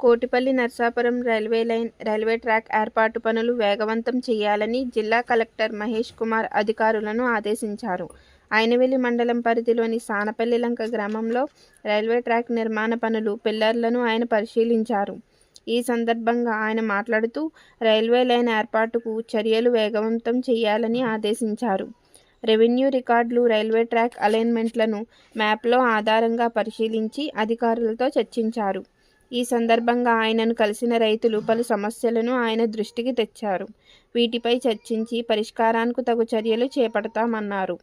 Kotipalli Narsapuram railway line railway track ఏర్పాటు పనులు వేగవంతం చేయాలని జిల్లా కలెక్టర్ మహేష్ కుమార్ అధికారులను ఆదేశించారు. ఐనవెల్లి మండలం పరిధిలోని సానపల్లి లంక గ్రామంలో రైల్వే ట్రాక్ నిర్మాణ పనులు పిల్లర్లను ఆయన పరిశీలించారు. ఈ సందర్భంగా ఆయన మాట్లాడుతూ రైల్వే లైన్ ఏర్పాటుకు చర్యలు వేగవంతం చేయాలని ఆదేశించారు. రెవెన్యూ రికార్డులు రైల్వే ట్రాక్ అలైన్మెంట్లను మ్యాప్లో ఆధారంగా పరిశీలించి అధికారులతో చర్చించారు. ఈ సందర్భంగా ఆయనను కలిసిన రైతులు పలు సమస్యలను ఆయన దృష్టికి తెచ్చారు. వీటిపై చర్చించి పరిష్కారానికి తగు చర్యలు చేపడతామన్నారు.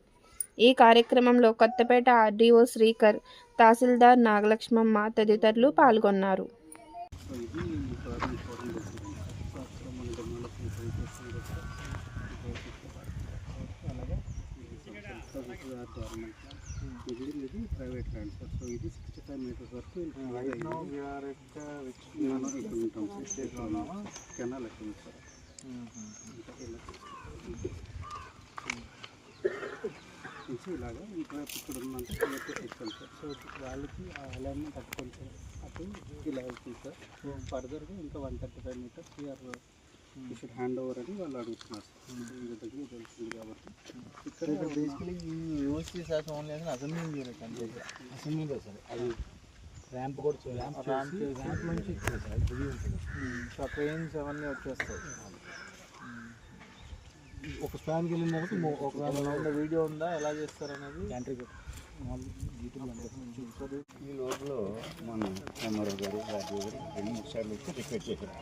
ఈ కార్యక్రమంలో కొత్తపేట ఆర్డీఓ శ్రీకర్ తహసీల్దార్ నాగలక్ష్మమ్మ తదితరులు పాల్గొన్నారు. సో ఇది ఇది ప్రైవేట్ ల్యాండ్ సార్ సో ఇది సిక్స్టీ ఫైవ్ మీటర్స్ వరకు ఇక్కడ ఉంటాం సార్ కెనాల్ ఎక్కడ ఉంది సార్ ఇంకా నుంచి ఇలాగా ఇంకా ఇక్కడ ఉన్నంత సార్ సో వాళ్ళకి ఆ అలైన్మెంట్ అటు సార్ అటు ఇలా వెళ్తుంది సార్ ఫర్దర్గా ఇంకా one thirty five meters we are hand over అని వాళ్ళు అడుగుతున్నారు సార్ ఈ విధంగా తెలుస్తుంది కాబట్టి ఇక్కడ బేసికలీ ఈ యూఎస్సీ సార్ ఓన్లీ అని అసెంబ్లింగ్ అసెంబ్లీ సార్ అది ర్యాంప్ కూడా ర్యాంప్ ర్యాంప్ చేసి ర్యాంప్ నుంచి ఇచ్చేది సార్. ఇది ఉంటుంది సో ట్రైన్స్ అవన్నీ వచ్చేస్తాయి. ఒక స్పాన్కి వెళ్ళిన తర్వాత ఒక వీడియో ఉందా? ఎలా చేస్తారు అనేది చూస్తారు ఈ లోపల మన ఎంఆర్ఓ గారు రాజు గారు రెండు మూడు సార్లు వచ్చి రిక్వెస్ట్ చేశారు.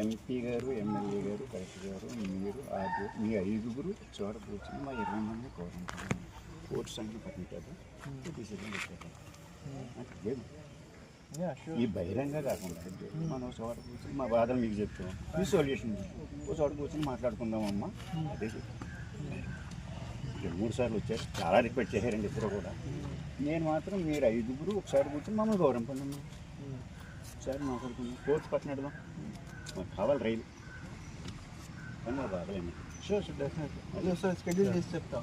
ఎంపీ గారు ఎమ్మెల్యే గారు కలెక్టర్ గారు మీరు ఆరు మీ ఐదుగురు చోట కూర్చొని మా ఇరవై మంది కోరుకుంటున్నాం. కోర్టు సంఖ్య పట్టింటారు డిసిజన్ పెట్టారు ఈ బహిరంగ కాకుండా మనం చోట కూర్చొని మా బాధలు మీకు చెప్తాం. ఈ సొల్యూషన్ ఒక చోట కూర్చొని మాట్లాడుకుందామమ్మా అదే చెప్పాను. ఇక మూడు సార్లు వచ్చారు. చాలా రిక్వెస్ట్ చేశారండి ఇద్దరు కూడా. నేను మాత్రం మీరు ఐదుగురు ఒకసారి కూర్చొని మమ్మల్ని గౌరవం పొందమ్మా ఒకసారి మాట్లాడుకుందాం. కోర్టు పట్టినడదాం هذا الغيل أنا ضاغلين شو شو بدك أنا صرت قليل السبت